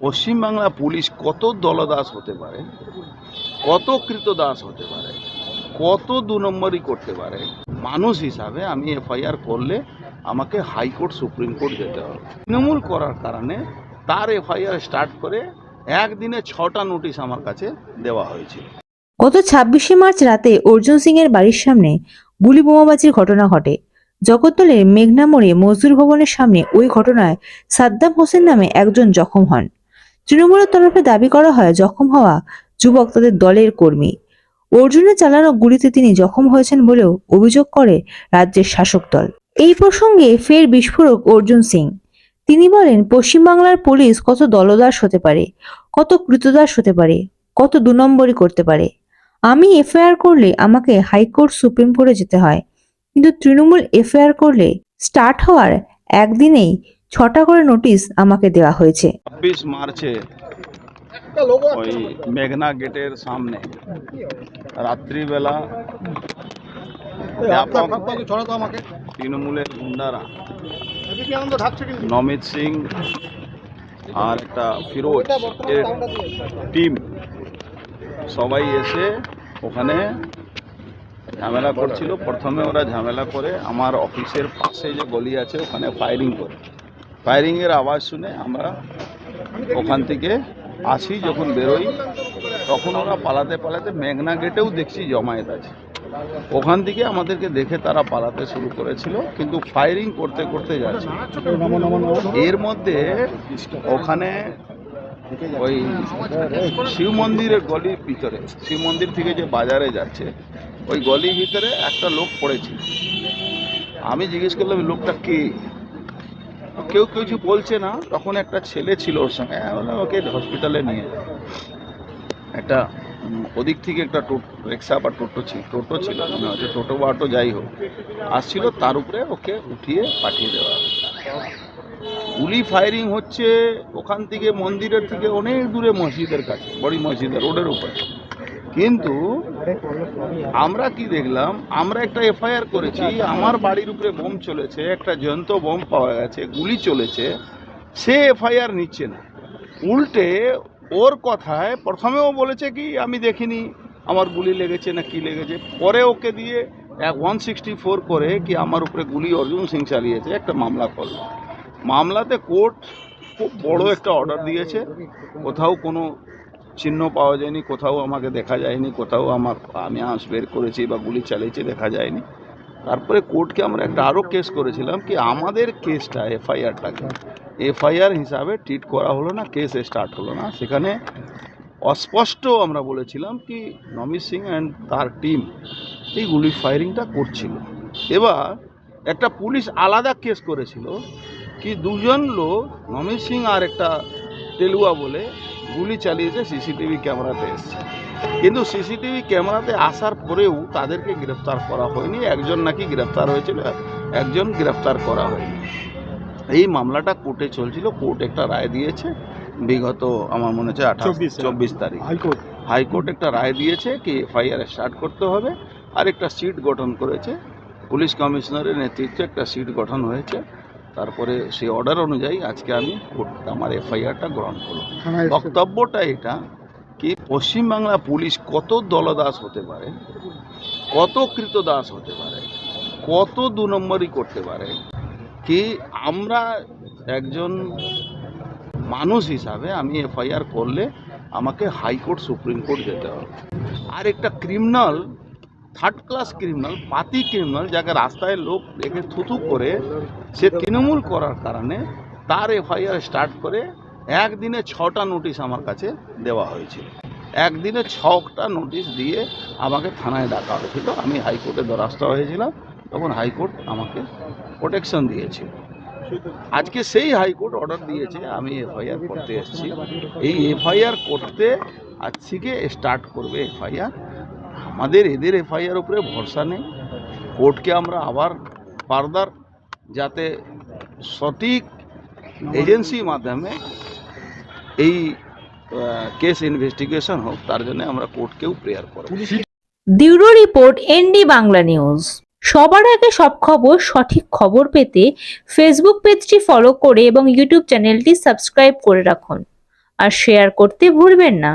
Paschimbangla police কত দলদাস হতে পারে? কত কৃতদাস হতে পারে? কত দু নম্বরই করতে পারে? মানুষ হিসাবে আমি এফআইআর করলে আমাকে হাইকোর্ট, সুপ্রিম কোর্ট যেতে হবে। তৃণমূল করার কারণে তার এফআইআর স্টার্ট করে একদিনে ছটা নোটিশ আমার কাছে দেওয়া হয়েছিল। গত ছাব্বিশে মার্চ রাতে অর্জুন সিং এর বাড়ির সামনে গুলি বোমাবাজির ঘটনা ঘটে। জগদ্দলের মেঘনা মোড়ে মজদুর ভবনের সামনে ওই ঘটনায় সাদ্দাম হোসেন নামে একজন জখম হন। তৃণমূলের তরফে দাবি করা হয় জখম হওয়া যুবক তাদের দলের কর্মী। অর্জুনের চালানো গুলিতে তিনি জখম হয়েছেন বলেও অভিযোগ করে রাজ্যের শাসক দল। এই প্রসঙ্গে ফের বিস্ফোরক অর্জুন সিং। তিনি বলেন, পশ্চিমবাংলার পুলিশ কত দলদাস হতে পারে, কত কৃতদাস হতে পারে, কত দু নম্বরই করতে পারে। আমি এফআইআর করলে আমাকে হাইকোর্ট সুপ্রিম কোর্টে যেতে হয়, কিন্তু তৃণমূল এফআইআর করলে স্টার্ট হওয়ার একদিনেই ছটা করে নোটিশ আমাকে দেওয়া হয়েছে। ছাব্বিশ মার্চে ওই মেঘনা গেটের সামনে রাত্রিবেলা তৃণমূলের গুন্ডারা নমিত সিং আর একটা ফিরোজ এর টিম সবাই এসে ওখানে ঝামেলা করছিল প্রথমে ওরা ঝামেলা করে আমার অফিসের পাশে যে গলি আছে ওখানে ফায়ারিং করে ফায়ারিংয়ের আওয়াজ শুনে আমরা ওখান থেকে আসি যখন বেরোই, তখন ওরা পালাতে পালাতে মেঘনা গেটেও দেখছি জমায়েত আছে। ওখান থেকে আমাদেরকে দেখে তারা পালাতে শুরু করেছিল, কিন্তু ফায়ারিং করতে করতে যাচ্ছে। এর মধ্যে ওখানে ওই শিব মন্দিরের গলির ভিতরে, শিব মন্দির থেকে যে বাজারে যাচ্ছে, ওই গলির ভিতরে একটা লোক পড়েছিল আমি জিজ্ঞেস করলাম লোকটা কে? কেউ কেউ কিছু বলছে না তখন একটা ছেলে ছিল ওর সঙ্গে বললাম, ওকে হসপিটালে নিয়ে একটা ওদিক থেকে একটা রিক্সা বা টোটো ছিল টোটো ছিল মনে হচ্ছে টোটো বা অটো যাই হোক। আসছিল তার উপরে ওকে উঠিয়ে পাঠিয়ে দেওয়া। গুলি ফায়ারিং হচ্ছে ওখান থেকে মন্দিরের থেকে অনেক দূরে মসজিদের কাছে বড়ি মসজিদের রোডের উপরে। কিন্তু আমরা কি দেখলাম? আমরা একটা এফআইআর করেছি, আমার বাড়ির উপরে বোম চলেছে, একটা জয়ন্ত বোম পাওয়া গেছে, গুলি চলেছে, সে এফআইআর নিচ্ছে না। উল্টে ওর কথায় প্রথমেও বলেছে কি, আমি দেখিনি, আমার গুলি লেগেছে না কি লেগেছে। পরে ওকে দিয়ে এক ওয়ান সিক্সটি ফোর করে কি, আমার উপরে গুলি অর্জুন সিং চালিয়েছে, একটা মামলা করল মামলাতে কোর্ট খুব বড় একটা অর্ডার দিয়েছে, কোথাও কোনো চিহ্ন পাওয়া যায়নি, কোথাও আমাকে দেখা যায়নি, কোথাও আমার আমি আঁশ বের করেছি বা গুলি চালিয়েছি দেখা যায়নি। তারপরে কোর্টকে আমরা একটা আরও কেস করেছিলাম কি আমাদের কেসটা এফআইআরটাকে এফআইআর হিসাবে ট্রিট করা হলো না কেস স্টার্ট হলো না। সেখানে অস্পষ্ট আমরা বলেছিলাম কি নমিত সিং অ্যান্ড তার টিম এই গুলি ফায়ারিংটা করছিল। এবার একটা পুলিশ আলাদা কেস করেছিল কি দুজন লোক, নমিত সিং আর একটা তেলুয়া বলে গুলি চালিয়েছে সিসিটিভি ক্যামেরাতে এসছে। কিন্তু সিসিটিভি ক্যামেরাতে আসার পরেও তাদেরকে গ্রেফতার করা হয়নি। একজন নাকি গ্রেফতার হয়েছিল একজন গ্রেফতার করা হয়নি। এই মামলাটা কোর্টে চলছিল। কোর্ট একটা রায় দিয়েছে বিগত আমার মনে হচ্ছে আঠাশ চব্বিশ তারিখ। হাইকোর্ট। হাইকোর্ট একটা রায় দিয়েছে কি এফআইআর স্টার্ট করতে হবে। আর একটা সিট গঠন করেছে। পুলিশ কমিশনারের নেতৃত্বে একটা সিট গঠন হয়েছে। তারপরে সেই অর্ডার অনুযায়ী আজকে আমি আমার এফআইআরটা গ্রহণ করলাম। বক্তব্যটা এটা কি পশ্চিমবাংলা পুলিশ কত দলদাস হতে পারে কত কৃতদাস হতে পারে কত দু নম্বরই করতে পারে কি আমরা একজন মানুষ হিসাবে আমি এফআইআর করলে আমাকে হাইকোর্ট সুপ্রিম কোর্ট যেতে হবে। আর একটা ক্রিমিনাল থার্ড ক্লাস ক্রিমিনাল পাতি ক্রিমিনাল যাকে রাস্তায় লোক দেখে থুতু করে সে তৃণমূল করার কারণে তার এফআইআর স্টার্ট করে একদিনে ছটা নোটিশ আমার কাছে দেওয়া হয়েছিল। একদিনে ছটা নোটিশ দিয়ে আমাকে থানায় ডাকা হয়েছিল। আমি হাইকোর্টে দ্বারস্থ হয়েছিলাম, তখন হাইকোর্ট আমাকে প্রোটেকশন দিয়েছিল আজকে সেই হাইকোর্ট অর্ডার দিয়েছে, আমি এফআইআর করতে এসেছি। এই এফআইআর করতে আজ থেকে স্টার্ট করবে এফআইআর। আমাদের এদের এফআইআর উপরে ভরসা নেই। কোর্টকে আমরা আবার ফার্দার যাতে সঠিক এজেন্সির মাধ্যমে এই কেস ইনভেস্টিগেশন হোক, তার জন্য আমরা কোর্টকেও প্রেয়ার করব। Bureau report ND Bangla news. সবার আগে সব খবর, সঠিক খবর পেতে ফেসবুক পেজটি ফলো করে এবং ইউটিউব চ্যানেলটি সাবস্ক্রাইব করে রাখুন। আর শেয়ার করতে ভুলবেন না।